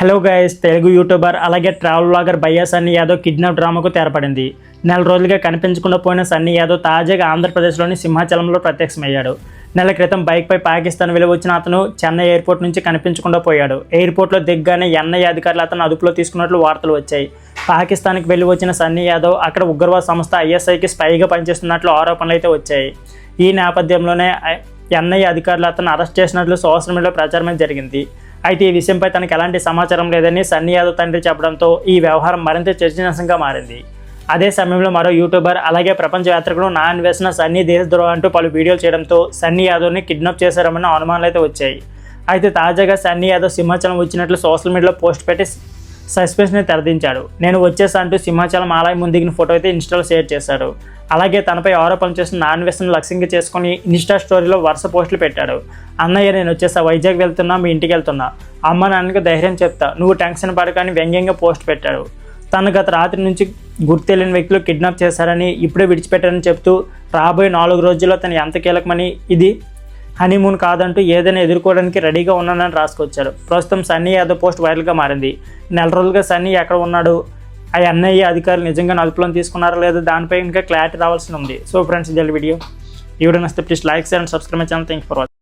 Hello guys Telugu YouTuber అలాగే travel blogger Bayya Sunny Yadav kidnap డ్రామాకు తెరపడింది. నెల రోజులుగా కనిపించకుండా పోయిన సన్నీ యాదవ్ తాజాగా ఆంధ్రప్రదేశ్లోని సింహాచలంలో ప్రత్యక్షమయ్యాడు. నెల క్రితం బైక్పై పాకిస్తాన్ వెళ్ళి వచ్చిన అతను చెన్నై ఎయిర్పోర్ట్ నుంచి కనిపించకుండా పోయాడు. ఎయిర్పోర్ట్లో దిగ్గానే ఎన్ఐ అధికారులు అతను అదుపులో తీసుకున్నట్లు వార్తలు వచ్చాయి. పాకిస్తాన్కి వెళ్ళి వచ్చిన సన్నీ యాదవ్ అక్కడ ఉగ్రవాద సంస్థ ఐఎస్ఐకి స్పైగా పనిచేస్తున్నట్లు ఆరోపణలు అయితే వచ్చాయి. ఈ నేపథ్యంలోనే ఎన్ఐ అధికారులు అతను అరెస్ట్ చేసినట్లు సోషల్ మీడియాలో ప్రచారం జరిగింది. అయితే ఈ విషయంపై తనకు ఎలాంటి సమాచారం లేదని సన్నీ యాదవ్ తండ్రి చెప్పడంతో ఈ వ్యవహారం మరింత చర్చనీయాంశంగా మారింది. అదే సమయంలో మరో యూట్యూబర్ అలాగే ప్రపంచ యాత్రికుడు నా అన్వేషణ సన్నీ దేశద్రోహ అంటూ పలు వీడియోలు చేయడంతో సన్నీ యాదవ్ని కిడ్నాప్ చేశారన్న అనుమానాలు అయితే వచ్చాయి. అయితే తాజాగా సన్నీ యాదవ్ సింహాచలం వచ్చినట్లు సోషల్ మీడియాలో పోస్ట్ పెట్టి సస్పెన్స్ని తెరదించాడు. నేను వచ్చేసా అంటూ సింహాచలం ఆలయం ముందు దిగిన ఫోటో అయితే ఇన్స్టాలో షేర్ చేశాడు. అలాగే తనపై ఆరోపణలు చేసిన నాన్ వెస్ట్ను లక్ష్యంగా చేసుకుని ఇన్స్టా స్టోరీలో వరుస పోస్టులు పెట్టాడు. అన్నయ్య నేను వచ్చేసా వైజాగ్ వెళ్తున్నా మీ ఇంటికి వెళ్తున్నా. అమ్మ నాన్నకు ధైర్యం చెప్తా. నువ్వు టెన్షన్ పడకని వ్యంగ్యంగా పోస్ట్ పెట్టాడు. తను గత రాత్రి నుంచి గుర్తెలియని వ్యక్తులు కిడ్నాప్ చేశారని ఇప్పుడే విడిచిపెట్టారని చెప్తూ రాబోయే నాలుగు రోజుల్లో తను ఎంత కీలకమని ఇది హనీమూన్ కాదంటూ ఏదైనా ఎదుర్కోవడానికి రెడీగా ఉన్నానని రాసుకొచ్చాడు ప్రస్తుతం సన్నీ యాదవ్ పోస్ట్ వైరల్గా మారింది. నెల రోజులుగా సన్నీ ఎక్కడ ఉన్నాడు? ఆ ఎన్ఐఏ అధికారులు నిజంగా అదుపులో తీసుకున్నారా లేదా దానిపై ఇంకా క్లారిటీ రావాల్సి ఉంది. సో ఫ్రెండ్స్ ఇది వీడియో. ఈ వీడియో నచ్చితే please like and subscribe channel thank for watching